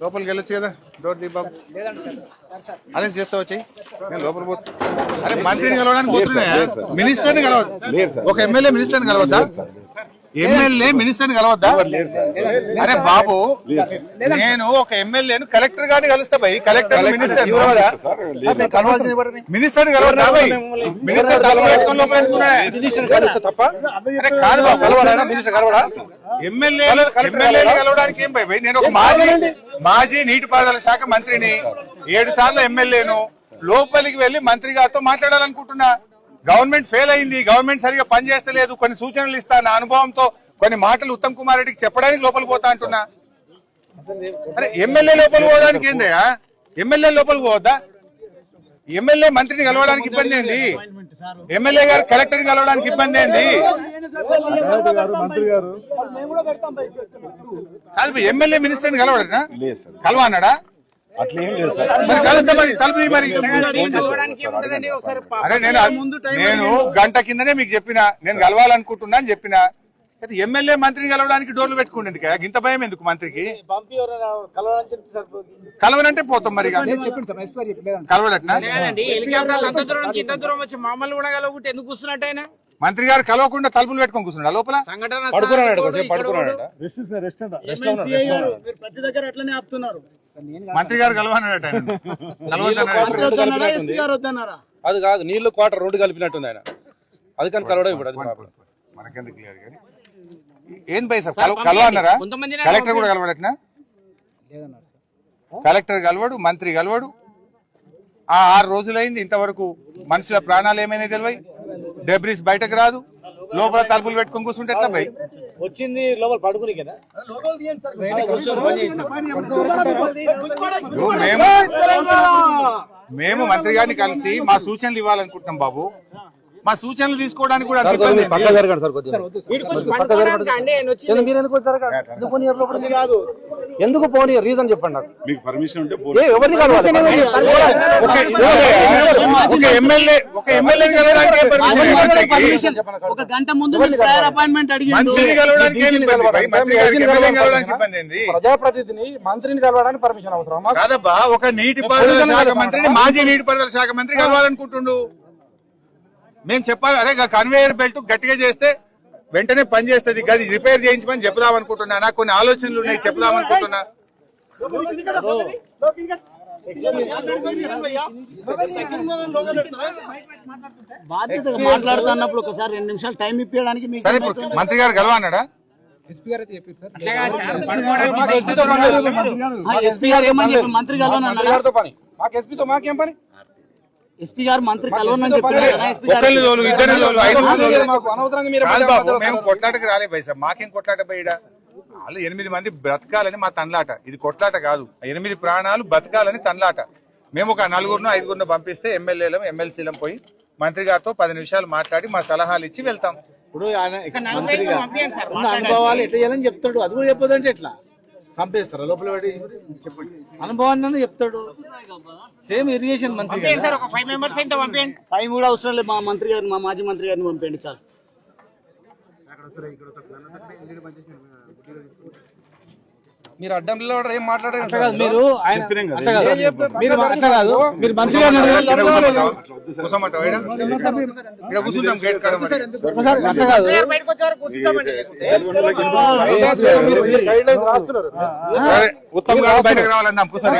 లోపలికి వెళ్ళొచ్చు కదా? డోర్ దీ బాబు అరెస్ట్ చేస్తా వచ్చి నేను లోపల పోతా అరే మంత్రిని కలవడానికి పోతున్నాయా? మినిస్టర్ని కలవద్దు. ఒక ఎమ్మెల్యే మినిస్టర్ని కలవద్దా? ఎమ్మెల్యే మినిస్టర్ని కలవద్దా? అరే బాబు నేను ఒక ఎమ్మెల్యేను కలెక్టర్ గారిని కలుస్తా భయ్ కలెక్టర్ మినిస్టర్ మినిస్టర్ కలవద్దా భయ్ మినిస్టర్? తప్ప? అరే కాదు బాబు కలవడా మినిస్టర్ కలవడా కలవడానికి ఏం భయ్? నేను ఒక మాజీ మాజీ నీటిపారుదల శాఖ మంత్రిని ఏడు సార్లు ఎమ్మెల్యేను లోపలికి వెళ్ళి మంత్రి గారితో మాట్లాడాలనుకుంటున్నా. గవర్నమెంట్ ఫెయిల్ అయింది గవర్నమెంట్ సరిగా పనిచేస్తలేదు కొన్ని సూచనలు ఇస్తా నా అనుభవంతో కొన్ని మాటలు ఉత్తమ్ కుమార్ రెడ్డికి చెప్పడానికి లోపలికి పోతా అంటున్నా. అరే ఎమ్మెల్యే లోపలికి పోవడానికి ఏందయ్యా ఎమ్మెల్యే లోపలికి పోవద్దా? ఎమ్మెల్యే మంత్రిని కలవడానికి ఇబ్బంది ఏంది? ఎమ్మెల్యే గారు కలెక్టర్ని కలవడానికి ఇబ్బంది ఏంది? కాదు ఎమ్మెల్యే మినిస్టర్ని కలవడనా? కలవా అన్నాడా అట్లా ఏం లేదు సార్ అరే నేను నేను గంట కిందనే మీకు చెప్పిన నేను కలవాలనుకుంటున్నా అని చెప్పిన. అయితే ఎమ్మెల్యే మంత్రిని కలవడానికి డోర్లు పెట్టుకుంటుంది కదా ఇంత భయం ఎందుకు మంత్రికి? కలవనంటే పోతాం మరి కలవడట్నా? కూడా కలవకుంటే ఎందుకు కూర్చున్నట్టు ఆయన మంత్రి గారు కలవకుండా తలుపులు పెట్టుకొని కూర్చున్నాడు లోపల? పడుకున్నాడు ప్రతి దగ్గర అట్లనే ఆపుతున్నారు. మంత్రి గారు కలవన్నాడట అది కాదు నీళ్ళు క్వార్టర్ రెండు కలిపినట్టుంది ఆయన. అది కానీ కలవడం ఇప్పుడు అది ప్రాబ్లం. మనకెందుకు క్లియర్ కానీ? ఏం భయ సార్ కలవ కలవ అన్నారా కొంతమంది కలెక్టర్ కూడా కలవడట్నా కలెక్టర్ కలవడు మంత్రి కలవడు. ఆ ఆరు రోజులైంది ఇంతవరకు మనుషుల ప్రాణాలు ఏమైనా తెలివై? డెబ్రిస్ బయటకు రాదు. లోపల తలుపులు పెట్టుకొని కూర్చుంటే ఎట్లా భయ్? వచ్చింది లోపల పడుకుని మేము మేము మంత్రి గారిని కలిసి మా సూచనలు ఇవ్వాలనుకుంటున్నాం బాబు. మా సూచనలు తీసుకోవడానికి కూడా అంత ఇబ్బంది ఏంది? ఎందుకు మీరు ఎందుకు వచ్చారు అక్కడ? ఎందుకు పోనీ పోనీ రీజన్ చెప్పండి నాకు మీకు పర్మిషన్ ఉంటే ఏ ఎవరిని కలవాలి ఒక- ఒక ఎమ్మెల్యే ఒక ఎమ్మెల్యే కలవడానికి ఏం permission ఇవ్వడానికి? పర్మిషన్ ఒక గంట ముందు మీరు ప్రయర్ అపాయింట్మెంట్ అడిగిండు మంత్రిని కలవడానికి ఏం ఇబ్బంది భయ్? మంత్రి గారికి ఎమ్మెల్యే కలవడానికి ఇబ్బంది ఏంది ప్రజాప్రతినిధిని మంత్రిని కలవడానికి పర్మిషన్ అవసరం కాదబ్బా ఒక నీటిపారుదల శాఖ మంత్రిని మాజీ నీటిపారుదల శాఖ మంత్రి కలవాలనుకుంటుండు మేము చెప్పాలి అరే కన్వేయర్ బెల్ట్ గట్టిగా చేస్తే వెంటనే పని చేస్తుంది. గది రిపేర్ చేయించమని చెప్దాం అనుకుంటున్నా. నాకు కొన్ని ఆలోచనలు ఉన్నాయి చెప్దాం అనుకుంటున్నా. మాట్లాడుతున్నప్పుడు ఒకసారి రెండు నిమిషాలు టైం ఇప్పించడానికి మీకు సరే ఇప్పుడు మంత్రి గారు కలవన్నాడా ఎస్పీ గారు ఏమని చెప్పి మంత్రి పని మాకు ఎస్పీతో మాకేం పని? ఎస్పీ గారు మంత్రి కలవనని తోలు తోలు మేము కొట్లాటకి రాలే పైసా మాకేం కొట్లాట పోయిడా వాళ్ళు ఎనిమిది మంది బ్రతకాలని మా తన్లాట ఇది కొట్లాట కాదు. ఎనిమిది ప్రాణాలు బతకాలని తన్లాట మేము ఒక నలుగురును ఐదుగురును పంపిస్తే ఎమ్మెల్యేలం ఎమ్మెల్సీలం పోయి మంత్రి గారితో పది నిమిషాలు మాట్లాడి మా సలహాలు ఇచ్చి వెళ్తాం. ఇప్పుడు అనుభవాలు ఎట్లా చేయాలని చెప్తాడు అది కూడా చెప్పదంటే ఎట్లా? చంపేస్తారా లోపల చెప్పండి అనుభవాన్ని చెప్తాడు సేమ్ ఇరిగేషన్ మంత్రి ఫైవ్ టైం కూడా అవసరం లేదు మా మంత్రి గారిని మా మాజీ మంత్రి గారిని పంపండి చాలు మీరు అడ్డం నిలబడరు, ఏం మాట్లాడారు మీరు కాదు మీరు ఉత్తమ్ గారు బయటకు రావాలందాం కూర్చొని